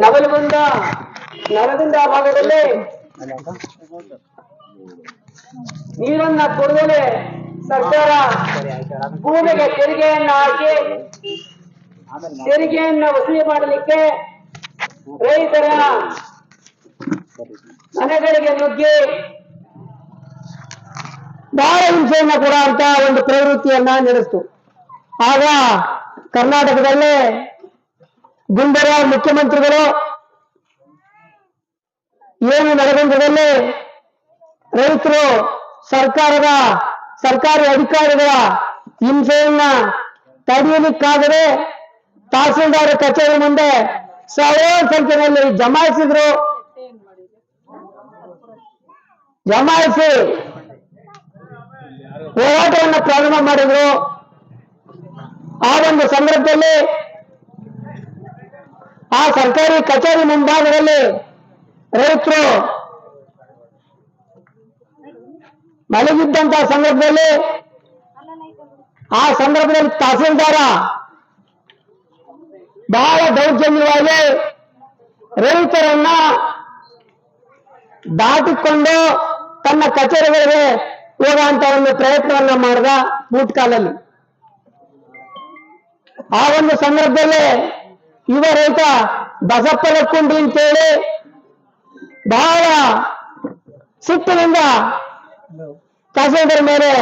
ನವಲಗುಂದ, ನರಗುಂದ ಭಾಗದಲ್ಲಿ ನೀರನ್ನ ಕೊಡದಲೆ ಸರ್ಕಾರ ಭೂಮಿಗೆ ತೆರಿಗೆಯನ್ನ ಹಾಕಿ, ತೆರಿಗೆಯನ್ನ ವಸೂಲಿ ಮಾಡಲಿಕ್ಕೆ ರೈತರ ಮನೆಗಳಿಗೆ ನುಗ್ಗಿ ಬಹಳ ಹಿಂಸೆಯನ್ನ ಕೊಡುವಂತ ಒಂದು ಪ್ರವೃತ್ತಿಯನ್ನ ನಡೆಸ್ತು. ಆಗ ಕರ್ನಾಟಕದಲ್ಲೇ ಗುಂಡೂರಾವ್ ಮುಖ್ಯಮಂತ್ರಿಗಳು ಏನು ನಡೆದಂಥದಲ್ಲಿ ರೈತರು ಸರ್ಕಾರದ ಸರ್ಕಾರಿ ಅಧಿಕಾರಿಗಳ ಹಿಂಸೆಯನ್ನ ತಡೆಯಲಿಕ್ಕಾಗದೆ ತಹಸೀಲ್ದಾರ ಕಚೇರಿ ಮುಂದೆ ಸಾವಿರಾರು ಸಂಖ್ಯೆಯಲ್ಲಿ ಜಮಾಯಿಸಿದ್ರು. ಜಮಾಯಿಸಿ ಹೋರಾಟವನ್ನು ಪ್ರಾರಂಭ ಮಾಡಿದ್ರು. ಆ ಒಂದು ಸಂದರ್ಭದಲ್ಲಿ ಆ ಸರ್ಕಾರಿ ಕಚೇರಿ ಮುಂಭಾಗದಲ್ಲಿ ರೈತರು ಮಲಗಿದ್ದಂತ ಸಂದರ್ಭದಲ್ಲಿ ಆ ಸಂದರ್ಭದಲ್ಲಿ ತಹಸೀಲ್ದಾರ ಬಹಳ ದೌರ್ಜನ್ಯವಾಗಿ ರೈತರನ್ನ ದಾಟಿಕೊಂಡು ತನ್ನ ಕಚೇರಿಗಳಿಗೆ ಹೋಗುವಂತ ಒಂದು ಪ್ರಯತ್ನವನ್ನ ಮಾಡಿದ ಬೂಟ್ ಕಾಲಲ್ಲಿ ಆ ಒಂದು ಸಂದರ್ಭದಲ್ಲಿ ಯುವ ರೈತ ಬಸಪ್ಪ ಲಕ್ಕುಂಡಿ ಅಂತೇಳಿ ಬಹಳ ಸಿಟ್ಟಿನಿಂದ ತಹಸೀಲ್ದಾರ್ ಮೇಲೆ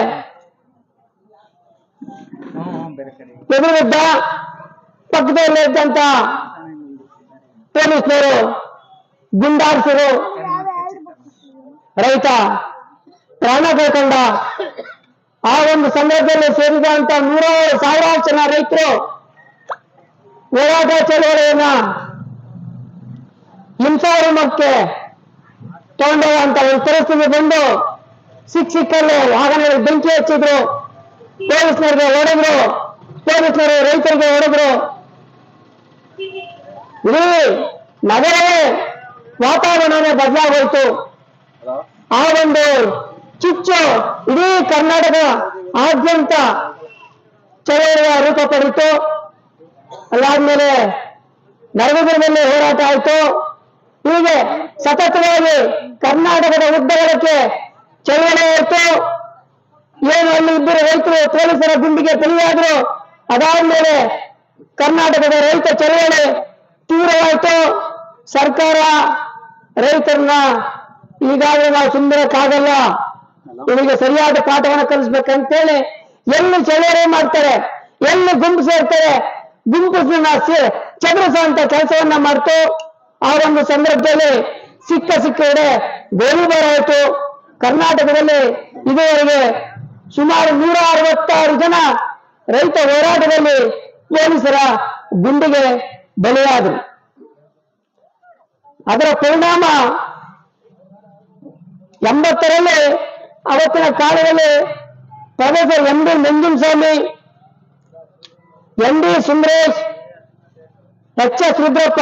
ಎದುರುಬಿದ್ದ ಪಕ್ಕದಲ್ಲಿ ಇದ್ದಂತ ಪೊಲೀಸರು, ಗುಂಡಾರಿಸಿರು, ರೈತ ಪ್ರಾಣ ಕಳ್ಕೊಂಡ. ಆ ಒಂದು ಸಂದರ್ಭದಲ್ಲಿ ಸೇರಿದಂತ ನೂರಾರು ಸಾವಿರಾರು ಜನ ರೈತರು ಹೋರಾಟ ಚಳವಳಿಯನ್ನ ಹಿಂಸಾರಮಕ್ಕೆ ತಗೊಂಡೋಗಂತ ಒಂದು ಪರಿಸ್ಥಿತಿ ಬಂದು ಸಿಕ್ ಸಿಕ್ಕಲ್ಲಿ ವಾಹನಗಳಿಗೆ ಬೆಂಕಿ ಹಚ್ಚಿದ್ರು, ಪೊಲೀಸ್ನವ್ರಿಗೆ ಹೊಡೆದ್ರು, ಪೊಲೀಸ್ನವರು ರೈತರಿಗೆ ಹೊಡೆದ್ರು. ಇಡೀ ನಗರವೇ ವಾತಾವರಣವೇ ಬದಲಾಗೋಯ್ತು. ಆ ಒಂದು ಚುಚ್ಚು ಇಡೀ ಕರ್ನಾಟಕ ಆದ್ಯಂತ ಚಳವಳಿಯ ರೂಪ ಪಡಿತು ಅದಾದ್ಮೇಲೆ ಮೇಲೆ ಹೋರಾಟ ಆಯ್ತು. ಹೀಗೆ ಸತತವಾಗಿ ಕರ್ನಾಟಕದ ಉದ್ದಗಳಕ್ಕೆ ಚಳವಳಿ ಆಯ್ತು. ಏನು ಅಲ್ಲಿ ಇಬ್ಬರು ರೈತರು, ಪೊಲೀಸರ ಗುಂಡಿಗೆ ಬಲಿಯಾದ್ರು ಅದಾದ್ಮೇಲೆ ಕರ್ನಾಟಕದ ರೈತ ಚಳವಳಿ ತೀವ್ರವಾಯಿತು. ಸರ್ಕಾರ ರೈತರನ್ನ ಈಗಾಗಲೇ ನಾವು ಸುಂದರಕ್ಕಾಗಲ್ಲ ಇವರಿಗೆ ಸರಿಯಾದ ಪಾಠವನ್ನು ಕಲಿಸ್ಬೇಕಂತೇಳಿ ಎಲ್ಲಿ ಚಳವಳಿ ಮಾಡ್ತಾರೆ, ಎಲ್ಲಿ ಗುಂಪು ಸೇರ್ತಾರೆ ಗುಂಪು ಚದುರಿಸುವಂತ ಕೆಲಸವನ್ನ ಮಾಡ್ತು. ಆ ಒಂದು ಸಂದರ್ಭದಲ್ಲಿ ಸಿಕ್ಕ ಸಿಕ್ಕ ಕಡೆ ಗೋಲಿಬಾರ್ ಆಯಿತು ಕರ್ನಾಟಕದಲ್ಲಿ ಇದುವರೆಗೆ ಸುಮಾರು ನೂರ ಅರವತ್ತಾರು ಜನ ರೈತ ಹೋರಾಟದಲ್ಲಿ ಪೊಲೀಸರ ಗುಂಡಿಗೆ ಬಲಿಯಾದರು. ಅದರ ಪರಿಣಾಮ ಎಂಬತ್ತರಲ್ಲಿ ಅವತ್ತಿನ ಕಾಲದಲ್ಲಿ professor M D Nanjundaswamy M D Sundaresh, H S Rudrappa,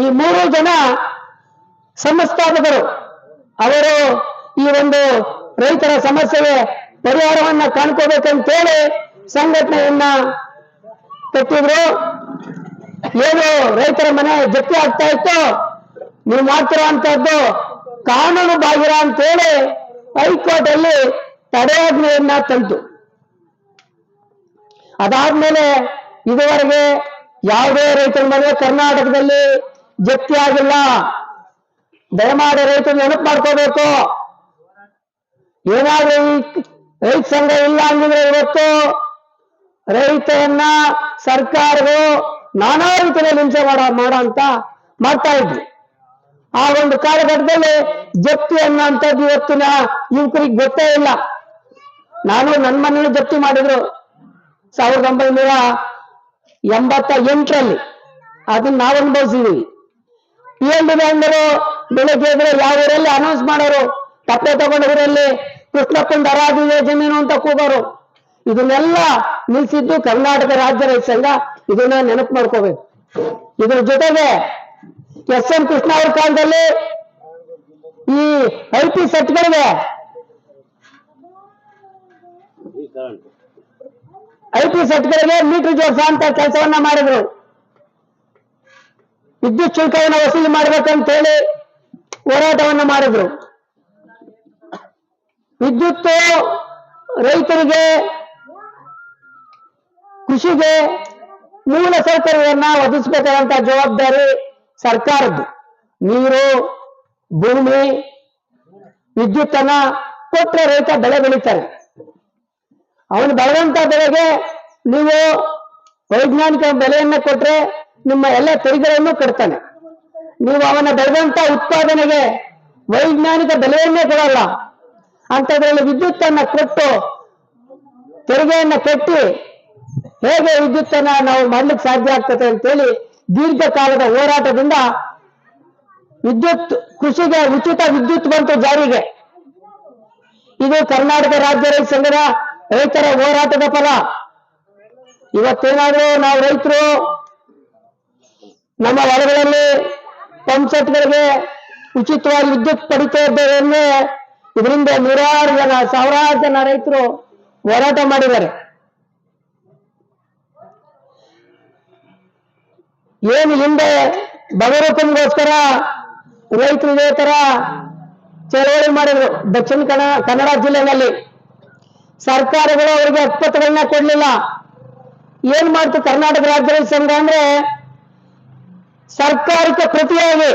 ಈ ಮೂರು ಜನ ಸಂಸ್ಥಾಪಕರು. ಅವರು ಈ ಒಂದು ರೈತರ ಸಮಸ್ಯೆಗೆ ಪರಿಹಾರವನ್ನ ಕಾಣ್ಕೋಬೇಕಂತೇಳಿ ಸಂಘಟನೆಯನ್ನ ಕಟ್ಟಿದ್ರು. ಏನು ರೈತರ ಮನೆ ಜಪ್ತಿ ಆಗ್ತಾ ಇತ್ತು. ನೀವು ಮಾಡ್ತಿರೋಂಥದ್ದು ಕಾನೂನು ಬಾಹಿರ ಅಂತೇಳಿ ಹೈಕೋರ್ಟ್ ಅಲ್ಲಿ ತಡೆಯಾಜ್ಞೆಯನ್ನ ತಂತು. ಅದಾದ್ಮೇಲೆ ಇದುವರೆಗೆ ಯಾವುದೇ ರೈತರ ಮನೆ ಕರ್ನಾಟಕದಲ್ಲಿ ಜಪ್ತಿ ಆಗಿಲ್ಲ ದಯಮಾಡಿ ರೈತರು ನೆನಪು ಮಾಡ್ಕೋಬೇಕು. ಏನಾದ್ರೂ ರೈತ ಸಂಘ ಇಲ್ಲ ಅಂದಿದ್ರೆ ಇವತ್ತು ರೈತರನ್ನ ಸರ್ಕಾರಗಳು ನಾನಾ ರೀತಿಯ ಹಿಂಸೆ ಮಾಡ ಮಾಡೋ ಅಂತ ಮಾಡ್ತಾ ಇದ್ವಿ ಆ ಒಂದು ಕಾಲಘಟ್ಟದಲ್ಲಿ ಜಪ್ತಿ ಅನ್ನೋ ಇವತ್ತಿನ ಯುವಕರಿಗೆ ಗೊತ್ತೇ ಇಲ್ಲ. ನಾನು ನನ್ನ ಮನೇಲಿ ಜಪ್ತಿ ಮಾಡಿದ್ರು. ಸಾವಿರದ ಒಂಬೈನೂರ ಎಂಬತ್ತ ಎಂಟರಲ್ಲಿ ಅದನ್ನ ನಾವು ಅನುಭವಿಸಿದೀವಿ. ಪಿ ಎಲ್ ಡಿ ಬ್ಯಾಂಕರು ಬೆಳಗ್ಗೆ ಎದ್ರೆ ಯಾವ ಊರಲ್ಲಿ ಅನೌನ್ಸ್ ಮಾಡೋರು? ತಪ್ಪೆ ತಗೊಂಡ ಊರಲ್ಲಿ ಕೃಷ್ಣಪ್ಪನ ಅರಾಧಿಗೆ ಜಮೀನು ಅಂತ ಕೂಗೋರು. ಇದನ್ನೆಲ್ಲ ನಿಲ್ಸಿದ್ದು ಕರ್ನಾಟಕ ರಾಜ್ಯ ರೈತ ಸಂಘ. ಇದನ್ನ ನೆನಪು ಮಾಡ್ಕೋಬೇಕು. ಇದ್ರ ಜೊತೆಗೆ ಎಸ್ ಎಂ ಕೃಷ್ಣ ಅವ್ರ ಕಾಲದಲ್ಲಿ ಈ ಐ ಪಿ ಸೆಟ್ಗಳಿಗೆ ಐ ಪಿ ಸೆಟ್ಗಳಿಗೆ ಮೀಟರ್ ಜೋಡಿಸ ಅಂತ ಕೆಲಸವನ್ನ ಮಾಡಿದ್ರು. ವಿದ್ಯುತ್ ಶುಲ್ಕವನ್ನು ವಸೂಲಿ ಮಾಡ್ಬೇಕಂತ ಹೇಳಿ ಹೋರಾಟವನ್ನ ಮಾಡಿದ್ರು. ವಿದ್ಯುತ್ ರೈತರಿಗೆ, ಕೃಷಿಗೆ ಮೂಲ ಸೌಕರ್ಯವನ್ನ ಒದಗಿಸಬೇಕಾದಂತ ಜವಾಬ್ದಾರಿ ಸರ್ಕಾರದ್ದು. ನೀರು, ಭೂಮಿ, ವಿದ್ಯುತ್ತನ್ನ ಕೊಟ್ಟರೆ ರೈತ ಬೆಳೆ ಬೆಳೀತಾನೆ ಅವನು ಬೆಳೆದಂತ ಬೆಳೆಗೆ ನೀವು ವೈಜ್ಞಾನಿಕ ಬೆಲೆಯನ್ನ ಕೊಟ್ರೆ ನಿಮ್ಮ ಎಲ್ಲ ತೆರಿಗೆಗಳನ್ನು ಕೊಡ್ತಾನೆ. ನೀವು ಅವನ ಬೆಳೆದಂತ ಉತ್ಪಾದನೆಗೆ ವೈಜ್ಞಾನಿಕ ಬೆಲೆಯನ್ನೇ ಕೊಡಲ್ಲ. ಅಂತದ್ರಲ್ಲಿ ವಿದ್ಯುತ್ ಅನ್ನ ಕೊಟ್ಟು, ತೆರಿಗೆಯನ್ನ ಕಟ್ಟಿ ಹೇಗೆ ವಿದ್ಯುತ್ ಅನ್ನ ನಾವು ಮಾಡ್ಲಿಕ್ಕೆ ಸಾಧ್ಯ ಆಗ್ತದೆ ಅಂತೇಳಿ ದೀರ್ಘಕಾಲದ ಹೋರಾಟದಿಂದ ವಿದ್ಯುತ್, ಕೃಷಿಗೆ ಉಚಿತ ವಿದ್ಯುತ್ ಬಂತು ಜಾರಿಗೆ. ಇದು ಕರ್ನಾಟಕ ರಾಜ್ಯ ರೈತ ಸಂಘದ ರೈತರ ಹೋರಾಟದ ಫಲ. ಇವತ್ತೇನಾದ್ರೂ ನಾವು ರೈತರು ನಮ್ಮ ಹೊಲಗಳಲ್ಲಿ ಪಂಪ್ ಸೆಟ್ಗಳಿಗೆ ಉಚಿತವಾಗಿ ವಿದ್ಯುತ್ ಪಡಿತಾ ಇದ್ದೇವೆ ಇದರಿಂದ ನೂರಾರು ಜನ, ಸಾವಿರಾರು ಜನ ರೈತರು ಹೋರಾಟ ಮಾಡಿದ್ದಾರೆ. ಏನು ಹಿಂದೆ ಬಗರೂಪಂಗೋಸ್ಕರ ರೈತರು ಇದೇ ತರ ಚಳವಳಿ ಮಾಡಿದ್ರು. ದಕ್ಷಿಣ ಕನ್ನಡ ಕನ್ನಡ ಜಿಲ್ಲೆನಲ್ಲಿ ಸರ್ಕಾರಗಳು ಅವರಿಗೆ ಹಕ್ಕುಪತ್ರಗಳನ್ನ ಕೊಡ್ಲಿಲ್ಲ. ಏನ್ ಮಾಡ್ತು ಕರ್ನಾಟಕ ರಾಜ್ಯ ಸಂಘ ಅಂದ್ರೆ ಸರ್ಕಾರಕ್ಕೆ ಪ್ರತಿಯಾಗಿ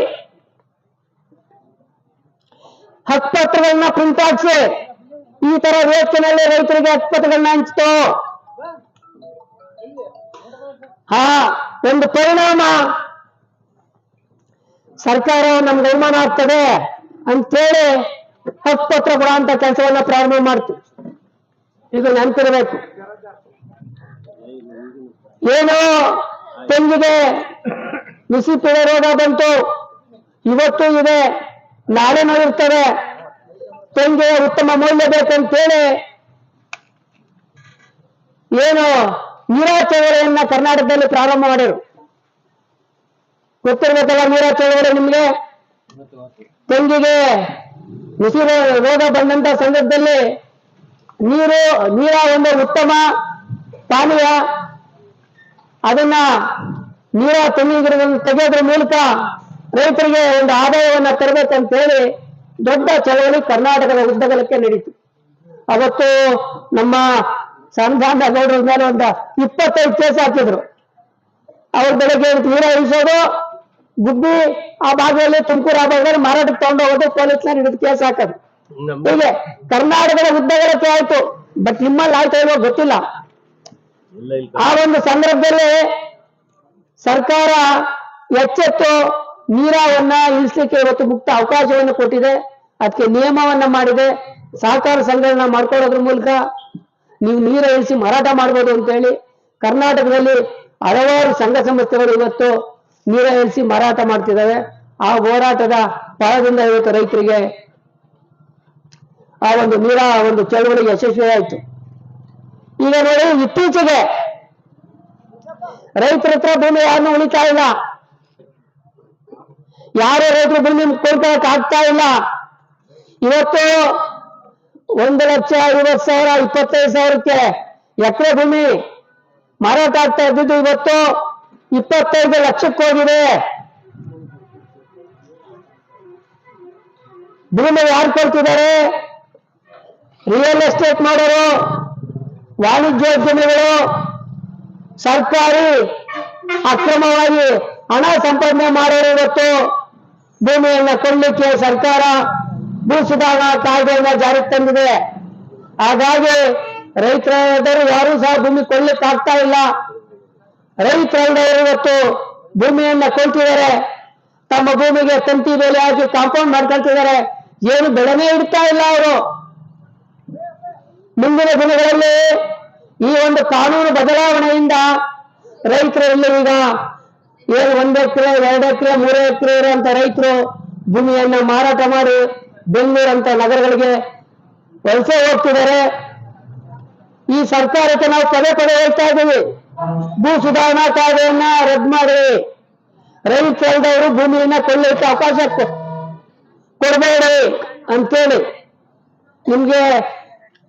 ಹಕ್ಪತ್ರಗಳನ್ನ ಪ್ರಿಂಟ್ ಹಾಕ್ಸಿ ಈ ತರ ವೇತನಲ್ಲಿ ರೈತರಿಗೆ ಹಕ್ಕುಪತ್ರಗಳನ್ನ ಹಂಚಿತು. ಹಾ, ಒಂದು ಪರಿಣಾಮ. ಸರ್ಕಾರ ನಮ್ಗೆ ಅನುಮಾನ ಆಗ್ತದೆ ಅಂತೇಳಿ ಹಕ್ಕುಪತ್ರ ಕೊಡುವಂತ ಕೆಲಸವನ್ನ ಪ್ರಾರಂಭ ಮಾಡ್ತು ಇದು ನೆನಪಿರಬೇಕು ಏನೋ ತೆಂಗಿಗೆ ಬಿಸಿ ಪಿಳೆ ರೋಗ ಬಂತು. ಇವತ್ತು ಇದೆ. ನಾಳೆ ನೋಡಿರ್ತಾರೆ ತೆಂಗಿಗೆ ಉತ್ತಮ ಮೌಲ್ಯ ಬೇಕಂತೇಳಿ ಏನು ನೀರಾ ಚಳವಳಿಯನ್ನ ಕರ್ನಾಟಕದಲ್ಲಿ ಪ್ರಾರಂಭ ಮಾಡಿರು ಗೊತ್ತಿರ್ಬೇಕಲ್ಲ ನೀರಾ ಚಳವಳಿ ನಿಮ್ಗೆ? ತೆಂಗಿಗೆ ಬಿಸಿ ರೋಗ ಬಂದಂತ ಸಂದರ್ಭದಲ್ಲಿ ನೀರು, ನೀರ ಒಂದು ಉತ್ತಮ ಪಾನೀಯ. ಅದನ್ನ ನೀರ ತೆಂಗಿನ ತೆಗೆಯೋದ್ರ ಮೂಲಕ ರೈತರಿಗೆ ಒಂದು ಆದಾಯವನ್ನ ತರಬೇಕಂತ ಹೇಳಿ ದೊಡ್ಡ ಚಳವಳಿ ಕರ್ನಾಟಕದ ಉದ್ದಗಲಕ್ಕೆ ನಡೀತು. ಅವತ್ತು ನಮ್ಮ ಸಂಧಾನ ಗೌಡರ ಮೇಲೆ ಒಂದು ಇಪ್ಪತ್ತೈದು ಕೇಸ್ ಹಾಕಿದ್ರು. ಅವ್ರ ಬೆಳಗ್ಗೆ ನೀರ ಇಳಿಸೋದು, ಗುಬ್ಬಿ ಆ ಭಾಗದಲ್ಲಿ ತುಮಕೂರು ಆ ಭಾಗದಲ್ಲಿ ಮಾರಾಟಕ್ಕೆ ತಗೊಂಡು ಹೋಗೋದು ಪೊಲೀಸ್ನ ಹಿಡಿದು ಕೇಸ್ ಹಾಕೋದು. ಹೀಗೆ ಕರ್ನಾಟಕದ ಉದ್ದಗಳ ಆಯ್ತು ಬಟ್ ನಿಮ್ಮಲ್ಲಿ ಆಯ್ತಾ ಇಲ್ವೋ ಗೊತ್ತಿಲ್ಲ. ಆ ಒಂದು ಸಂದರ್ಭದಲ್ಲಿ ಸರ್ಕಾರ ಎಚ್ಚೆತ್ತು ನೀರಾವನ್ನ ಇಳಿಸ್ಲಿಕ್ಕೆ ಇವತ್ತು ಮುಕ್ತ ಅವಕಾಶವನ್ನು ಕೊಟ್ಟಿದೆ. ಅದಕ್ಕೆ ನಿಯಮವನ್ನ ಮಾಡಿದೆ. ಸಹಕಾರ ಸಂಘಗಳನ್ನ ಮಾಡ್ಕೊಳ್ಳೋದ್ರ ಮೂಲಕ ನೀವು ನೀರ ಇಳಿಸಿ ಮಾರಾಟ ಮಾಡ್ಬೋದು ಅಂತ ಹೇಳಿ ಕರ್ನಾಟಕದಲ್ಲಿ ಹಲವಾರು ಸಂಘ ಸಂಸ್ಥೆಗಳು ಇವತ್ತು ನೀರ ಇಳಿಸಿ ಮಾರಾಟ ಮಾಡ್ತಿದ್ದಾವೆ. ಆ ಹೋರಾಟದ ಫಲದಿಂದ ಇವತ್ತು ರೈತರಿಗೆ ಆ ಒಂದು ನೀರ ಒಂದು ಚಳವಳಿ ಯಶಸ್ವಿ ಆಯಿತು ಈಗ ನೋಡಿ, ಇತ್ತೀಚೆಗೆ ರೈತರ ಹತ್ರ ಭೂಮಿ ಯಾರನ್ನು ಉಳಿತಾ ಇಲ್ಲ. ಯಾರು ರೈತರು ಭೂಮಿ ಕೊಡ್ಕೊಳಕ್ ಆಗ್ತಾ ಇಲ್ಲ. ಇವತ್ತು ಒಂದು ಲಕ್ಷ ಐವತ್ತು ಸಾವಿರ, ಇಪ್ಪತ್ತೈದು ಸಾವಿರಕ್ಕೆ ಎಕರೆ ಭೂಮಿ ಮಾರಾಟ ಆಗ್ತಾ ಇದ್ದಿದ್ದು ಇವತ್ತು ಇಪ್ಪತ್ತೈದು ಲಕ್ಷಕ್ಕೆ ಹೋಗಿದೆ. ಭೂಮಿ ಯಾರು ಕೊಡ್ತಿದ್ದಾರೆ? ರಿಯಲ್ ಎಸ್ಟೇಟ್ ಮಾಡೋರು, ವಾಣಿಜ್ಯೋದ್ಯಮಿಗಳು, ಸರ್ಕಾರಿ ಅಕ್ರಮವಾಗಿ ಹಣ ಸಂಪಾದನೆ ಮಾಡೋರು ಇವತ್ತು. ಭೂಮಿಯನ್ನ ಕೊಡಲಿಕ್ಕೆ ಸರ್ಕಾರ ಭೂ ಸುಧಾರಣಾ ಕಾಯ್ದೆಯನ್ನ ಜಾರಿಗೆ ತಂದಿದೆ. ಹಾಗಾಗಿ ರೈತರು ಯಾರೂ ಸಹ ಭೂಮಿ ಕೊಡ್ಲಿಕ್ಕೆ ಆಗ್ತಾ ಇಲ್ಲ. ರೈತರಲ್ಲದವರು ಇವತ್ತು ಭೂಮಿಯನ್ನ ಕೊಳ್ತಿದ್ದಾರೆ ತಮ್ಮ ಭೂಮಿಗೆ ತಂತಿ ಬೆಲೆ ಹಾಕಿ ಕಾಂಪೌಂಡ್ ಮಾಡ್ಕೊಳ್ತಿದ್ದಾರೆ. ಏನು ಬೆಳೆನೇ ಇಡ್ತಾ ಇಲ್ಲ ಅವರು. ಮುಂದಿನ ದಿನಗಳಲ್ಲಿ ಈ ಒಂದು ಕಾನೂನು ಬದಲಾವಣೆಯಿಂದ ರೈತರಲ್ಲಿ ಈಗ ಏನು ಒಂದು ಎಕರೆ, ಎರಡು ಎಕರೆ, ಮೂರು ಎಕರೆ ಇರುವಂತ ರೈತರು ಭೂಮಿಯನ್ನ ಮಾರಾಟ ಮಾಡಿ ಬೆಂಗಳೂರಂತ ನಗರಗಳಿಗೆ ವಲಸೆ ಹೋಗ್ತಿದ್ದಾರೆ. ಈ ಸರ್ಕಾರಕ್ಕೆ ನಾವು ಪದೇ ಪದೇ ಹೇಳ್ತಾ ಇದ್ದೀವಿ. ಭೂ ಸುಧಾರಣಾ ಕಾಯ್ದೆಯನ್ನ ರದ್ದು ಮಾಡಿ. ರೈತರು ಭೂಮಿಯನ್ನ ಕೊಳ್ಳಲಿಕ್ಕೆ ಅವಕಾಶ ಕೊಡಬೇಡಿ ಅಂತೇಳಿ. ನಿಮ್ಗೆ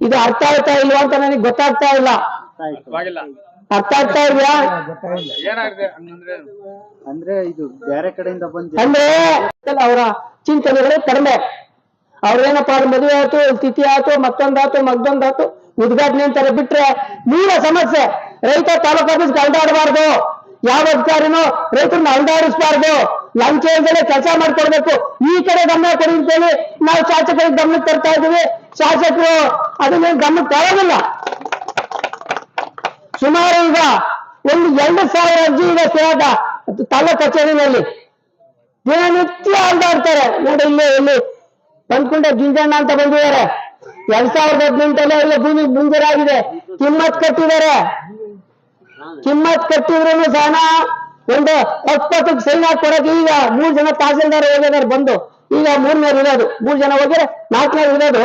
ಇದು ಅರ್ಥ ಆಯ್ತಾ ಇಲ್ವಾ ಅಂತ ನನಗೆ ಗೊತ್ತಾಗ್ತಾ ಇಲ್ಲ. ಅರ್ಥ ಆಗ್ತಾ ಇಲ್ವಾ? ಅಂದ್ರೆ ಇದು ಬೇರೆ ಕಡೆಯಿಂದ ಬಂದ ಅಂದ್ರೆ ಅವರ ಚಿಂತನೆಗಳು ಕಡಿಮೆ. ಅವ್ರೇನಪ್ಪ ಅವ್ರ ಮದುವೆ ಆಯ್ತು ತಿಥಿ ಆಯ್ತು ಮತ್ತೊಂದಾಯ್ತು ಮಗ್ದೊಂದಾಯ್ತು ಉದ್ಘಾಟನೆ ಅಂತಾರೆ. ಬಿಟ್ರೆ ಮೂಲ ಸಮಸ್ಯೆ ರೈತ ತಾಲೂಕು ಆಫೀಸ್ ಅಲ್ದಾಡಬಾರ್ದು. ಯಾವ ಅಧಿಕಾರಿನೂ ರೈತರನ್ನ ಅಲ್ದಾಡಿಸ್ಬಾರ್ದು. ಲಂಚ ಇಲ್ದಲೆ ಕೆಲಸ ಮಾಡ್ಕೊಡ್ಬೇಕು. ಈ ಕಡೆ ಗಮನ ಕೊಡಿ ಅಂತೇಳಿ ನಾವು ಶಾಸಕರಿಗೆ ಗಮನಕ್ಕೆ ತರ್ತಾ ಇದೀವಿ ಶಾಸಕರು ಅದನ್ನ ಗಮನ ತರೋದಿಲ್ಲ. ಸುಮಾರು ಈಗ ಒಂದು ಎರಡು ಸಾವಿರ ಅರ್ಜಿ ಇದೆ ಕೇಳದ ತಾಲೂಕ್ ಕಚೇರಿನಲ್ಲಿ ದಿನನಿತ್ಯ ಅಲ್ದಾಡ್ತಾರೆ. ನೋಡಿ ಇಲ್ಲಿ ಇಲ್ಲಿ ಬಂದ್ಕೊಂಡೆ ಗಿಂಜಣ್ಣ ಅಂತ ಬಂದಿದ್ದಾರೆ. ಎರಡ್ ಸಾವಿರದ ಹದಿನೆಂಟಲ್ಲೇ ಎಲ್ಲ ಭೂಮಿ ಮುಂಜರಾಗಿದೆ. ಕಿಮ್ಮತ್ ಕಟ್ಟಿದ್ದಾರೆ. ಕಿಮ್ಮತ್ ಕಟ್ಟಿದ್ರು ಸಹನ ಒಂದು ಹತ್ತಕ್ಕೆ ಸೈನ್ ಹಾಕೊಡಕ್ಕೆ ಕೊಡಕ್ಕೆ ಈಗ ಮೂರ್ ಜನ ತಹಸೀಲ್ದಾರ್ ಹೋಗಿದ್ದಾರೆ ಬಂದು. ಈಗ ಮೂರ್ನೇರ್ ಇರೋದು. ಮೂರ್ ಜನ ಹೋಗಿದ್ರೆ ನಾಲ್ಕನೇ ಇರೋದು.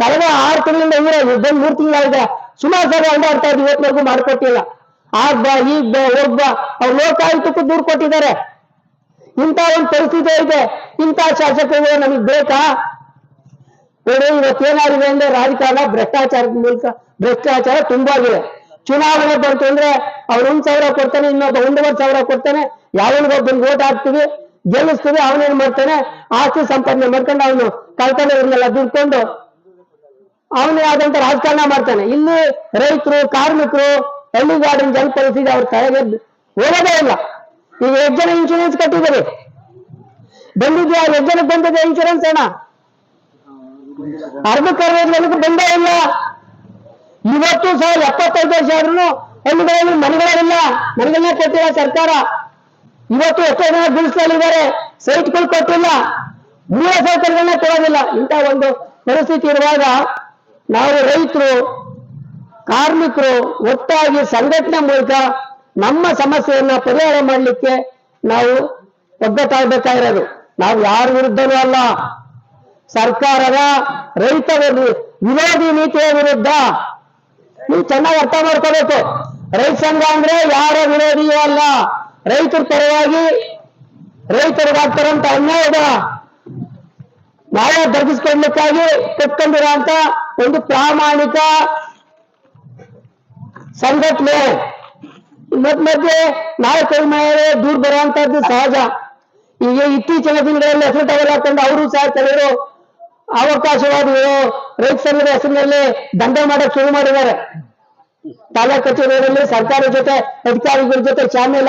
ಕಳೆದ ಆರು ತಿಂಗಳಿಂದ ಇವರೇ ಬಂದು ಮೂರು ತಿಂಗಳಾಗಿದೆ ಸುಮಾರು ಸರ್ ಅಲ್ದಾಡ್ತಾ ಇದ್ವಿ ಇವತ್ತಿನವರೆಗೂ ಮಾಡ್ಕೊಟ್ಟಿಲ್ಲ. ಆಗ್ ಬಾ, ಈಗ ಬಾ, ಹೋಗ್ ಬಾ. ಅವ್ರು ಲೋಕಾಯುಕ್ತಕ್ಕೂ ದೂರು ಕೊಟ್ಟಿದ್ದಾರೆ. ಇಂಥ ಒಂದು ಪರಿಸ್ಥಿತಿ ಐತೆ. ಇಂಥ ಶಾಸಕರು ನಮಗ್ ಬೇಕಾ? ನೋಡಿ ಇವತ್ತೇನಾಗಿದೆ ಅಂದ್ರೆ ರಾಜಕಾರಣ ಭ್ರಷ್ಟಾಚಾರದ ಮೂಲಕ ಭ್ರಷ್ಟಾಚಾರ ತುಂಬಾಗಿದೆ ಚುನಾವಣೆ ಬಂತು ಅಂದ್ರೆ ಅವ್ರು ಒಂದ್ ಸಾವಿರ ಕೊಡ್ತಾನೆ, ಇನ್ನೊಬ್ಬ ಒಂದೂವರೆ ಸಾವಿರ ಕೊಡ್ತಾನೆ. ಯಾವನಿಗೊಬ್ಬನ್ ಓಟ್ ಹಾಕ್ತೀವಿ, ಗೆಲ್ಲಿಸ್ತೀವಿ, ಅವನೇನ್ ಮಾಡ್ತಾನೆ? ಆಸ್ತಿ ಸಂಪಾದನೆ ಮಾಡ್ಕೊಂಡು ಅವನು ಕಳ್ಕೊಂಡವ್ರನ್ನೆಲ್ಲ ದುಡ್ಕೊಂಡು ಅವನೇ ಆದಂತ ರಾಜಕಾರಣ ಮಾಡ್ತಾನೆ. ಇಲ್ಲಿ ರೈತರು, ಕಾರ್ಮಿಕರು ಹಳ್ಳಿಗಾಡಿನ ಜನ ಪರಿಸ್ಥಿತಿ ಅವ್ರ ತಲೆಗೆ ಹೋಗೋದೇ ಇಲ್ಲ. ಈಗ ಎಷ್ಟು ಜನ ಇನ್ಶೂರೆನ್ಸ್ ಕಟ್ಟಿದ್ದಾರೆ? ಬಂದಿದ್ಯಾ? ಎಷ್ಟು ಜನಕ್ಕೆ ಬಂದಿದೆ ಇನ್ಶೂರೆನ್ಸ್ ಅಣ್ಣ ಅರ್ಧಕ್ಕೆ ಬಂದೇ ಇಲ್ಲ. ಇವತ್ತು ಸಹ ಎಪ್ಪತ್ತೈದು ವರ್ಷ ಆದ್ರೂ ಹಳ್ಳಿಗಳಲ್ಲಿ ಮನೆಗಳಿಲ್ಲ ಮನೆಗಳನ್ನ ಕೊಟ್ಟಿಲ್ಲ ಸರ್ಕಾರ. ಇವತ್ತು ಎಷ್ಟೋ ಜನ ಬಿಡಿಸ್ಕೊಂಡಿದ್ದಾರೆ ಸೈಟ್ಗಳು ಕೊಟ್ಟಿಲ್ಲ. ಮೂಲ ಸೌಕರ್ಯಗಳನ್ನ ಕೊಡೋದಿಲ್ಲ. ಇಂಥ ಒಂದು ಪರಿಸ್ಥಿತಿ ಇರುವಾಗ ನಾವು ರೈತರು, ಕಾರ್ಮಿಕರು ಒಟ್ಟಾಗಿ ಸಂಘಟನೆ ಮೂಲಕ ನಮ್ಮ ಸಮಸ್ಯೆಯನ್ನ ಪರಿಹಾರ ಮಾಡಲಿಕ್ಕೆ ನಾವು ಒಗ್ಗಟ್ಟಾಗಬೇಕಾಗಿರೋದು ನಾವು ಯಾರ ವಿರುದ್ಧನೂ ಅಲ್ಲ. ಸರ್ಕಾರದ ರೈತ ವಿರು- ವಿರೋಧಿ ನೀತಿಯ ವಿರುದ್ಧ ನೀವು ಚೆನ್ನಾಗಿ ಅರ್ಥ ಮಾಡ್ಕೋಬೇಕು. ರೈತ ಸಂಘ ಅಂದ್ರೆ ಯಾರ ವಿರೋಧಿಯೂ ಅಲ್ಲ. ರೈತರ ಪರವಾಗಿ ರೈತರಿಗಾಗ್ತಾರಂತ ಅನ್ಯಾಯದ ನ್ಯಾಯ ದೊರಕಿಸ್ಕೊಡ್ಲಿಕ್ಕಾಗಿ ಕೊಟ್ಕೊಂಡಿರುವಂತ ಒಂದು ಪ್ರಾಮಾಣಿಕ ಸಂಘಟನೆ. ಮತ್ ಮಧ್ಯೆ ಕೈ ಮೇಲೆ ದೂರ ಬರುವಂತದ್ದು ಸಹಜ. ಈಗ ಇತ್ತೀಚಿನ ದಿನಗಳಲ್ಲಿ ಹೆಸರು ತಗೊಳ್ಳಾಕೊಂಡು ಅವರು ಸಹ ಕೆಲವರು ಅವಕಾಶವಾದಿಗಳು, ರೈತ ಸಂಘದ ಹೆಸರಿನಲ್ಲಿ ದಂಧೆ ಮಾಡಕ್ ಶುರು ಮಾಡಿದ್ದಾರೆ. ತಾಲಾ ಕಚೇರಿಗಳಲ್ಲಿ ಸರ್ಕಾರದ ಜೊತೆ, ಅಧಿಕಾರಿಗಳ ಜೊತೆ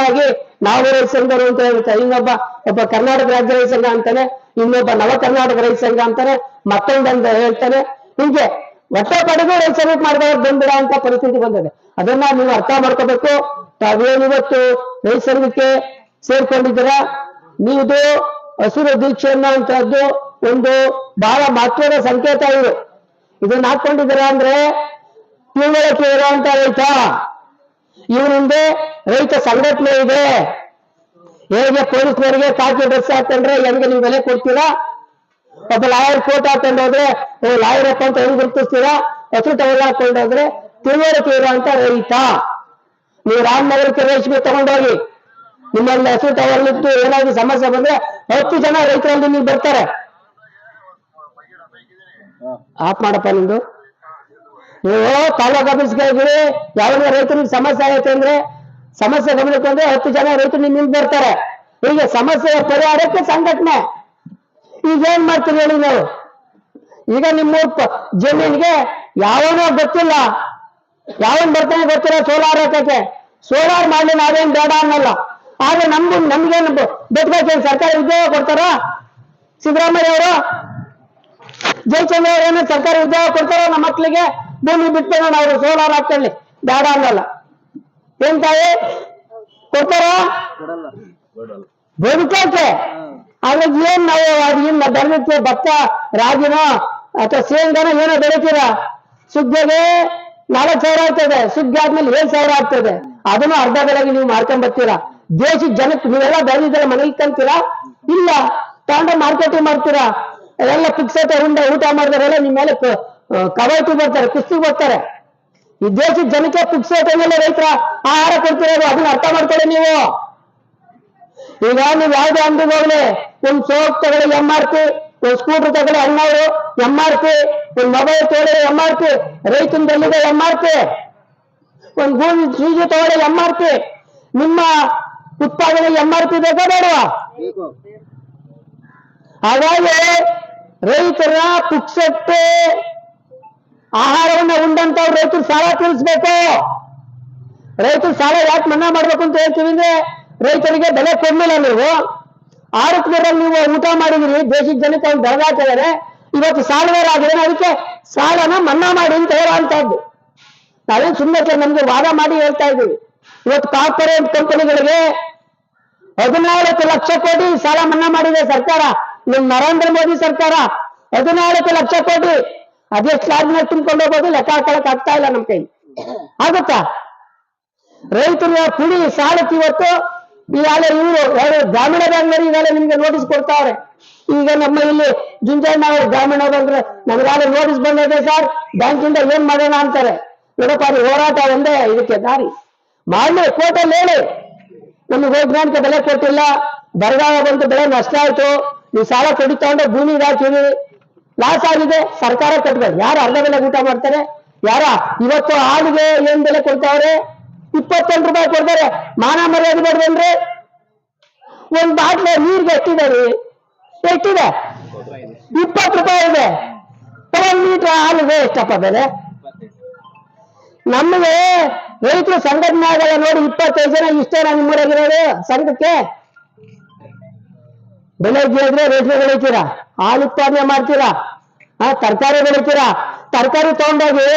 ಆಗಿ ನಾವು ರೈತ ಸಂಘರು ಅಂತ ಹೇಳ್ತಾರೆ. ಇನ್ನೊಬ್ಬ, ಒಬ್ಬ ಕರ್ನಾಟಕ ರಾಜ್ಯ ರೈತ ಸಂಘ ಅಂತಾನೆ ಇನ್ನೊಬ್ಬ ನವ ಕರ್ನಾಟಕ ರೈತ ಸಂಘ ಅಂತಾನೆ ಮತ್ತೊಂದಂತ ಹೇಳ್ತಾನೆ ಹೀಗೆ ಒಟ್ಟ ಪಡೆದು ರೈತ ಸಂಘ ಮಾಡಿದವ್ರು ಅಂತ ಪರಿಸ್ಥಿತಿ ಬಂದಿದೆ. ಅದನ್ನ ನೀವು ಅರ್ಥ ಮಾಡ್ಕೋಬೇಕು. ತಾವೇನಿವತ್ತು ರೈತ ಸಂಘಕ್ಕೆ ಸೇರ್ಕೊಂಡಿದ್ದೀರ? ನೀವು ಹಸಿರು ದೀಕ್ಷೆ ಅನ್ನುವಂಥದ್ದು ಒಂದು ಬಹಳ ಮಹತ್ವದ ಸಂಕೇತ ಇದು. ಇದನ್ನ ಹಾಕೊಂಡಿದ್ದೀರ ಅಂದ್ರೆ ತಿಳುವಳಿಕೆ ಇರುವಂತ ರೈತ. ಇವನಿಂದ ರೈತ ಸಂಘಟನೆ ಇದೆ. ಹೇಗೆ ಪೊಲೀಸ್ನವರಿಗೆ ಕಾಕಿ ಡ್ರೆಸ್ ಹಾಕೊಂಡ್ರೆ ಹೆಂಗೆ ನೀವು ಬೆಲೆ ಕೊಡ್ತೀರಾ? ಒಬ್ಬ ಲಾಯರ್ ಕೋಟ್ ಹಾಕೊಂಡು ಹೋದ್ರೆ ಲಾಯರ್ ಲಾಯರಪ್ಪ ಅಂತ ಹೆಂಗ್ ಗುರುತಿಸ್ತೀರಾ? ಹೆಸರು ತಗೊಳ್ಳ ಹಾಕೊಂಡೋದ್ರೆ ತಿಳುವಳಿಕೆ ಅಂತ ರೈತ. ನೀವು ರಾಮನಗರಕ್ಕೆ ರೇಷ್ಮೆ ತಗೊಂಡೋಗಿ, ನಿಮ್ಮಲ್ಲಿ ಹೆಸರು ತಗೊಳ್ಳಿತ್ತು ಏನಾದ್ರು ಸಮಸ್ಯೆ ಬಂದ್ರೆ ಹತ್ತು ಜನ ರೈತರಲ್ಲಿ ನೀವು ಬರ್ತಾರೆ. ಆಪ್ ಮಾಡಪ್ಪ ನಿಮ್ದು. ನೀವು ತಾಲೂಕ್ ಆಫೀಸ್ಗೆ ಹೋಗಿ ಯಾವ ರೈತರಿಗೆ ಸಮಸ್ಯೆ ಆಗೈತೆ ಅಂದ್ರೆ ಸಮಸ್ಯೆ ಗಮನಕ್ಕೆ ಹತ್ತು ಜನ ರೈತರು ನಿಮ್ಮಿಂದ ಬರ್ತಾರೆ. ಹೀಗೆ ಸಮಸ್ಯೆಯ ಪರಿಹಾರಕ್ಕೆ ಸಂಘಟನೆ. ಈಗ ಏನ್ ಮಾಡ್ತೀರಿ ಹೇಳಿ ನಾವು? ಈಗ ನಿಮ್ಮ ಜಮೀನಿಗೆ ಯಾವನೋ ಗೊತ್ತಿಲ್ಲ. ಯಾವನ್ ಬರ್ತಾನೆ ಗೊತ್ತಿಲ್ಲ ಸೋಲಾರ್ ಹಾಕಕ್ಕೆ. ಸೋಲಾರ್ ಮಾಡಿ ನಾವೇನ್ ಬೇಡ ಅನ್ನಲ್ಲ. ಆದ್ರೆ ನಮ್ದು ನಮ್ಗೇನು ಬೆಟ್ಬೇಕೇನು ಸರ್ಕಾರ ಉದ್ಯೋಗ ಕೊಡ್ತಾರ? ಸಿದ್ದರಾಮಯ್ಯ ಅವರು? ಜಯಚಂದ್ರ ಅವ್ರ ಏನೋ ಸರ್ಕಾರ ಉದ್ಯೋಗ ಕೊಡ್ತಾರ ನಮ್ಮ ಮಕ್ಳಿಗೆ? ಭೂಮಿ ಬಿಟ್ಟು ನಾವು ಸೋಲಾರ್ ಹಾಕೊಳ್ಳಿ. ಬೇಡ ಅನ್ನಲ್ಲ. ಏನ್ ತಾಯಿ? ಕೊಡ್ತಾರ? ಬದುಕಕ್ಕೆ ಆದ್ರೆ ಏನ್ ನಾವು ಅದನ್ನ ಬೆಳೆದಿರ್ತೀವಿ ಭತ್ತ ರಾಗಿನೋ ಅಥವಾ ಸೇಂಗನ ಏನೋ ಬೆಳಿತೀರ? ಸುಗ್ಗಿಗೆ ನಾಲ್ಕು ಸಾವಿರ ಆಗ್ತದೆ. ಸುಗ್ಗಿ ಆದ್ಮೇಲೆ ಏಳು ಸಾವಿರ ಆಗ್ತದೆ. ಅದನ್ನು ಅರ್ಧ ಬೆಲೆಗೆ ನೀವು ಮಾರ್ಕೊಂಡ್ ಬರ್ತೀರಾ ದೇಶದ ಜನಕ್ಕೆ ನೀವೆಲ್ಲ ಬೆಳೆದಿದ್ರೆ ಮನೆಗೆ ತಂತೀರಾ? ಇಲ್ಲ. ತಗೊಂಡ ಮಾರ್ಕೆಟಿಂಗ್ ಮಾಡ್ತೀರಾ? ಎಲ್ಲ ಉಂಡೆ ಊಟ ಮಾಡಿದಾರೆಲ್ಲ ನಿಮ್ಮ ಮೇಲೆ ಕವಾಯ್ತು ಬರ್ತಾರೆ, ಕುಸ್ತಿ ಬರ್ತಾರೆ. ಈ ದೇಶದ ಜನಕ್ಕೆ ಪುಕ್ಸತೆ ಮೇಲೆ ರೈತರ. ಆಹಾರ ಕೊಡ್ತಿರೋದು, ಅದನ್ನ ಅರ್ಥ ಮಾಡ್ಕೊಳ್ಳಿ ನೀವು. ಈಗ ನೀವು ಯಾವ್ದೇ ಅಂಗಡಿಗೆ ಹೋಗ್ಲಿ ಒಂದ್ ಸೋಪ್ ತಗೊಳ್ಳಿ ಎಂ ಆರ್ ಪಿ ಒಂದ್ ಸ್ಕೂಟರ್ ತಗೊಳ್ಳಿ ಅಣ್ಣವರು ಎಂ ಆರ್ ಪಿ ಒಂದ್ ಮೊಬೈಲ್ ತಗೊಳ್ಳಿ ಎಂ ಆರ್ ಪಿ ರೈತನ ಬೆಲ್ಲಿದೆ ಎಂ ಆರ್ ಪಿ ಒಂದ್ ಭೂಮಿ ಸೂಜಿ ತಗೊಳ್ಳಿ ಎಂ ಆರ್ ಪಿ ನಿಮ್ಮ ಉತ್ಪಾದನೆ ಎಂ ಆರ್ ಪಿ ಬೇಕಾ ಬೇಡವಾ? ಹಾಗಾಗಿ ರೈತರ ಪುಕ್ಸಟ್ಟೆ ಆಹಾರವನ್ನ ಉಂಡಂತ ರೈತರು ಸಾಲ ತಿಳಿಸ್ಬೇಕು ರೈತರು ಸಾಲ ಯಾಕೆ ಮನ್ನಾ ಮಾಡ್ಬೇಕು ಅಂತ ಹೇಳ್ತೀವಿ ಅಂದ್ರೆ ರೈತರಿಗೆ ಬೆಲೆ ಕೊಡ್ಲಿಲ್ಲ ನೀವು. ಆರು ತಿಂಗಳಲ್ಲಿ ನೀವು ಊಟ ಮಾಡಿದ್ರಿ, ದೇಶದ ಜನಕ್ಕೆ ಅವ್ನು ಬೆಳಗಾಕಿದ್ದಾರೆ ಇವತ್ತು ಸಾಲಗಾರ ಆಗಿದೆ ಅದಕ್ಕೆ ಸಾಲನ ಮನ್ನಾ ಮಾಡಿ ಅಂತ ಹೇಳುವಂತಹದ್ದು ನಾವೇನ್ ಸುಮ್ಮನೆ ನಮ್ಗೆ ವಾದ ಮಾಡಿ ಹೇಳ್ತಾ ಇದ್ದೀವಿ. ಇವತ್ತು ಕಾರ್ಪೊರೇಟ್ ಕಂಪನಿಗಳಿಗೆ ಹದಿನಾಲ್ಕು ಲಕ್ಷ ಕೋಟಿ ಸಾಲ ಮನ್ನಾ ಮಾಡಿದೆ ಸರ್ಕಾರ. ನಿಮ್ ನರೇಂದ್ರ ಮೋದಿ ಸರ್ಕಾರ, ಹದಿನಾಲ್ಕು ಲಕ್ಷ ಕೋಟಿ ಅದೆಷ್ಟು ಲಾಭನ ತುಂಬಿಕೊಂಡು ಹೋಗೋದು ಲೆಕ್ಕ ಹಾಕೊಳಕ್ ಆಗ್ತಾ ಇಲ್ಲ ನಮ್ ಕೈ ಆಗುತ್ತಾ ರೈತರ ಕುಡಿ ಸಾಲಕ್ಕೆ ಇವತ್ತು ಈಗಾಗಲೇ ಇವರು ಯಾರು ಗ್ರಾಮೀಣ ಬ್ಯಾಂಕ್ನವರು ಈಗಾಗಲೇ ನಿಮ್ಗೆ ನೋಟಿಸ್ ಕೊಡ್ತಾವ್ರೆ ಈಗ ನಮ್ಮ ಇಲ್ಲಿ ಜುಂಜಣ್ಣ ಅವರು ಗ್ರಾಮೀಣ ಬ್ಯಾಂಕ್ ನಮಗಾಗಲೇ ನೋಟಿಸ್ ಬಂದಿದೆ ಸರ್ ಬ್ಯಾಂಕಿಂದ ಏನ್ ಮಾಡೋಣ ಅಂತಾರೆ. ನೋಡಪ್ಪ, ಅದು ಹೋರಾಟ ಒಂದೇ, ಇದಕ್ಕೆ ದಾರಿ. ಮಾಡಲಿ ಕೋರ್ಟಲ್ಲಿ ಹೇಳಿ. ನಮಗೆ ವೈಜ್ಞಾನಿಕ ಬೆಲೆ ಕೊಟ್ಟಿಲ್ಲ. ಬರಗಾಲ ಬಂತು, ಬೆಳೆ ನಷ್ಟ ಆಯ್ತು. ನೀವು ಸಾಲ ಕೊಡಿ, ತಗೊಂಡು ಭೂಮಿಗೆ ಹಾಕಿರಿ. ಲಾಸ್ ಆಗಿದೆ, ಸರ್ಕಾರ ಕಟ್ಬೇಕು ಯಾರು ಅರ್ಧ ಬೆಲೆ ಊಟ ಮಾಡ್ತಾರೆ? ಯಾರ? ಇವತ್ತು ಹಾಲಿಗೆ ಏನ್ ಬೆಲೆ ಕೊಡ್ತಾವ್ರೆ? ಇಪ್ಪತ್ತೊಂದು ರೂಪಾಯಿ ಕೊಡ್ತಾರೆ. ಮಾನ ಮರ್ಯಾದೆ ಬೇಡ್ವೇನ್ರಿ ಒಂದ್ ಬಾಟ್ಲೆ ನೀರ್ಗೆ ಎಷ್ಟಿದೆ ಎಷ್ಟಿದೆ? ಇಪ್ಪತ್ತು ರೂಪಾಯಿ ಇದೆ. ಒಂದ್ ಲೀಟರ್ ಹಾಲಿಗೆ ಎಷ್ಟಪ್ಪ ಬೆಲೆ? ನಮಗೆ ರೈತರು ಸಂಘಟನೆ ಆಗಲ್ಲ ನೋಡಿ ಇಪ್ಪತ್ತೈದು ಜನ ಇಷ್ಟೇ ನಾನು ನಿಮ್ಮೂರಾಗಿರೋದು ಸಂಘಕ್ಕೆ? ಬೆಲೆ ಇದ್ರೆ ರೈತರು ಬೆಳಿತೀರಾ ಹಾಲು ಉತ್ಪಾದನೆ ಮಾಡ್ತೀರಾ? ಆ ತರಕಾರಿ ಬೆಳಿತೀರಾ? ತರಕಾರಿ ತಗೊಂಡೋಗಿ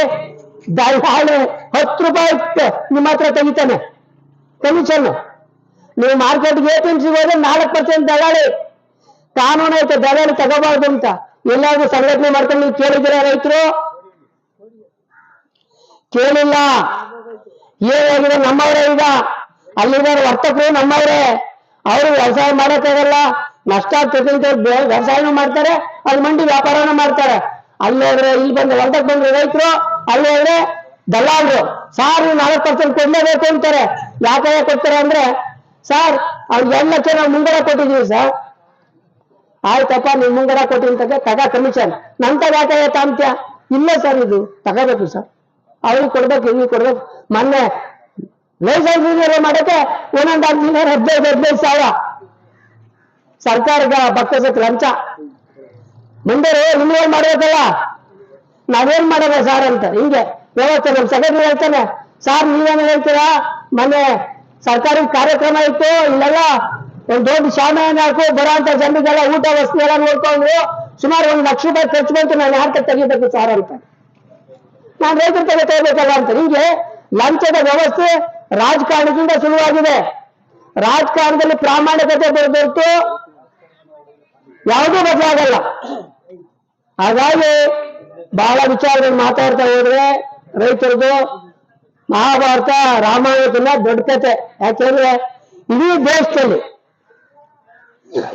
ಹಾಲು ಹತ್ತು ರೂಪಾಯಿ ನಿಮ್ಮ ಹತ್ರ ತೆಗಿತಾನೆ. ಕಮಿಷನ್ ನೀವು ಮಾರ್ಕೆಟ್ಗೆ ಎ ಪಿ ಹೋದ್ರೆ ನಾಲ್ಕು ಪರ್ಸೆಂಟ್ ದಳ್ಳಾಳಿ ಕಾನೂನು ಐತೆ ದಳ್ಳಾಳಿ ತಗೋಬಾರ್ದು ಅಂತ. ಎಲ್ಲಾದ್ರೂ ಸಂಘಟನೆ ಮಾಡ್ಕೊಂಡು ನೀವು ಕೇಳಿದ್ದೀರಾ ರೈತರು? ಕೇಳಿಲ್ಲ. ಏನಾಗಿದೆ ನಮ್ಮವರೇ ಈಗ. ಅಲ್ಲಿದ್ದಾರೆ ವರ್ತಕರು ನಮ್ಮವರೇ. ಅವರು ವ್ಯವಸಾಯ ಮಾಡಕ್ಕಾಗಲ್ಲ. ನಷ್ಟ ಹೇಳಿ ವ್ಯವಸಾಯನೂ ಮಾಡ್ತಾರೆ, ಅಲ್ಲಿ ಮಂಡಿ ವ್ಯಾಪಾರನೂ ಮಾಡ್ತಾರೆ. ಅಲ್ಲಿ ಹೋದ್ರೆ ಇಲ್ಲಿ ಬಂದ್ರೆ ಹೊರಟಕ್ ಬಂದ್ರೆ ರೈತರು, ಅಲ್ಲಿ ಹೋದ್ರೆ ದಲ್ಲಾಳರು. ಸಾರ್ ನೀವು ನಾಲ್ಕು ಪರ್ಸೆಂಟ್ ಕೊಡ್ಲೇಬೇಕು ಅಂತಾರೆ. ಯಾಕೆ ಕೊಡ್ತಾರೆ ಅಂದ್ರೆ, ಸರ್ ಅವ್ರಿಗೆ ಎರಡು ಲಕ್ಷ ನಾವು ಮುಂಗಡ ಕೊಟ್ಟಿದೀವಿ ಸರ್. ಆಯ್ತಪ್ಪ, ನೀವು ಮುಂಗಡ ಕೊಟ್ಟಿರ್ತಕ್ಕ ತಗ ಕಮಿಷನ್ ನಂತರ ಯಾಕೆ ತಾಂತ್ಯ ಇಲ್ಲ ಸರ್ ಇದು, ತಗೋಬೇಕು ಸರ್. ಅವ್ರಿಗೆ ಕೊಡ್ಬೇಕು, ಇವ್ರಿಗೆ ಕೊಡ್ಬೇಕು. ಮೊನ್ನೆ ಲೈಸೆನ್ಸ್ ಮಾಡಕ್ಕೆ ಒಂದೊಂದು ಹದಿನೈದು ಹದಿನೈದು ಸಾವಿರ. ಸರ್ಕಾರದ ಭಕ್ತದ ಲಂಚ. ಮುಂದೆ ನಿಮ್ಗೇನ್ ಮಾಡ್ಬೇಕಲ್ಲ? ನಾವೇನ್ ಮಾಡೋದ ಸರ್ ಅಂತ? ಹಿಂಗೆ, ವ್ಯವಸ್ಥೆ ನಮ್ ಸೆಕ್ರೆಟರಿ ಹೇಳ್ತಾನೆ. ಸಾರ್, ನೀವೇನು ಹೇಳ್ತೀರಾ? ಮೊನ್ನೆ ಸರ್ಕಾರಿ ಕಾರ್ಯಕ್ರಮ ಇತ್ತು, ಇಲ್ಲೆಲ್ಲ ಒಂದ್ ದೊಡ್ಡ ಶಾಮಿಯಾನ ಹಾಕು, ಬರೋ ಅಂತ ಜನರಿಗೆಲ್ಲ ಊಟ ವಸ್ತು ಎಲ್ಲ ನೋಡ್ಕೊಂಡು ಸುಮಾರು ಒಂದ್ ಲಕ್ಷ ರೂಪಾಯಿ ಖರ್ಚು ಬಂತು, ನಾನು ಯಾರ ತೆಗಿಬೇಕು ಸರ್ ಅಂತ? ನಾನು ರೈತರ ತೆಗೆ ತಗೋಬೇಕಲ್ಲ ಅಂತ? ಹಿಂಗೆ ಲಂಚದ ವ್ಯವಸ್ಥೆ ರಾಜಕಾರಣದಿಂದ ಶುರುವಾಗಿದೆ. ರಾಜಕಾರಣದಲ್ಲಿ ಪ್ರಾಮಾಣಿಕತೆ ಬರಬೇಕು ಯಾವುದೂ ಬದಲಾಗಲ್ಲ ಹಾಗಾಗಿ ಬಹಳ ವಿಚಾರದಲ್ಲಿ ಮಾತಾಡ್ತಾ ಹೋದ್ರೆ ರೈತರದು ಮಹಾಭಾರತ, ರಾಮಾಯಣದಿಂದ ದೊಡ್ಡ ಕತೆ. ಯಾಕೆಂದ್ರೆ ಇಡೀ ದೇಶದಲ್ಲಿ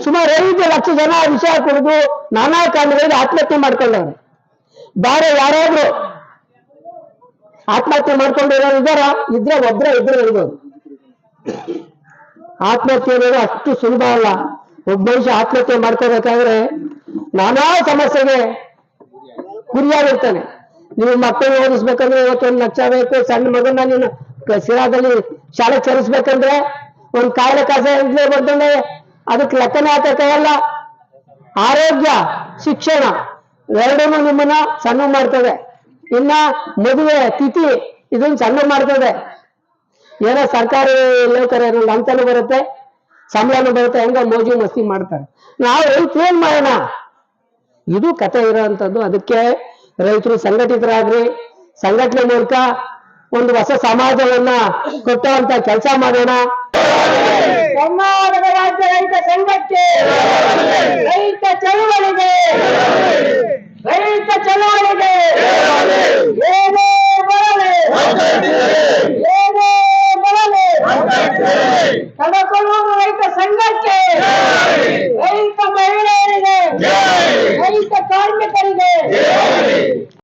ಸುಮಾರು ಐದು ಲಕ್ಷ ಜನ ವಿಷಯ ಕುಡಿದು ನಾನಾ ಕಾರಣಗಳಿಗೆ ಆತ್ಮಹತ್ಯೆ ಮಾಡ್ಕೊಂಡವ್ರೆ. ಬೇರೆ ಯಾರಾದ್ರೂ ಆತ್ಮಹತ್ಯೆ ಮಾಡ್ಕೊಂಡಿರೋರು ಇದಾರ ಇದ್ರೆ ಒಬ್ರೆ ಇದ್ರೆ ಇರ್ಬೋದು ಆತ್ಮಹತ್ಯೆ ಅನ್ನೋದು ಅಷ್ಟು ಸುಲಭ ಅಲ್ಲ. ಒಬ್ಬ ಮನುಷ್ಯ ಆತ್ಮಹತ್ಯೆ ಮಾಡ್ಕೋಬೇಕಾದ್ರೆ ನಾನಾ ಸಮಸ್ಯೆಗೆ ಗುರಿಯಾಗಿರ್ತಾನೆ. ನೀವು ಮಕ್ಕಳು ಓದಿಸ್ಬೇಕಂದ್ರೆ ಇವತ್ತೊಂದು ಲಕ್ಷ ಬೇಕು, ಸಣ್ಣ ಮಗನ ನೀನು ಶಿರಾದಲ್ಲಿ ಶಾಲೆ ಸೇರಿಸ್ಬೇಕಂದ್ರೆ ಒಂದ್ ಕಾಯಿಲೆ ಕಾಸ ಬರ್ತಂದ್ರೆ ಅದಕ್ಕೆ ಲೆಕ್ಕನೇ ಹಾಕಕ್ಕಾಗಲ್ಲ ಆರೋಗ್ಯ, ಶಿಕ್ಷಣ ಎರಡನ್ನೂ ನಿಮ್ಮನ್ನ ಸಣ್ಣ ಮಾಡ್ತದೆ. ಇನ್ನ ಮದುವೆ, ತಿಥಿ ಇದನ್ನ ಸಣ್ಣ ಮಾಡ್ತದೆ. ಏನೋ ಸರ್ಕಾರಿ ಏನೋ ಲಂಚನೂ ಬರುತ್ತೆ. ಸಂಬಳನೂ ಬರುತ್ತೆ, ಹೆಂಗ ಮೋಜು ಮಸ್ತಿ ಮಾಡ್ತಾರೆ. ನಾವು ಏನ್ ಮಾಡೋಣ. ಇದು ಕತೆ ಇರೋಂಥದ್ದು. ಅದಕ್ಕೆ ರೈತರು ಸಂಘಟಿತರಾಗ್ರಿ. ಸಂಘಟನೆ ಮೂಲಕ ಒಂದು ಹೊಸ ಸಮಾಜವನ್ನ ಕೊಟ್ಟುವಂತ ಕೆಲಸ ಮಾಡೋಣ. ಕರ್ನಾಟಕ ರಾಜ್ಯ ರೈತ ಸಂಘಕ್ಕೆ ರೈತ ಚಳುವಳಿಗೆ ರೈತ ಚಳುವಳಿಗೆ, ಏನೇ ಬರಲಿ ಏನೇ ಬರಲಿ ಕಡಕೊಳ್ಳುವುದು ರೈತ ಸಂಘಕ್ಕೆ ರೈತ ಮಹಿಳೆಯರಿಗೆ ರೈತ ಕಾರ್ಮಿಕರಿಗೆ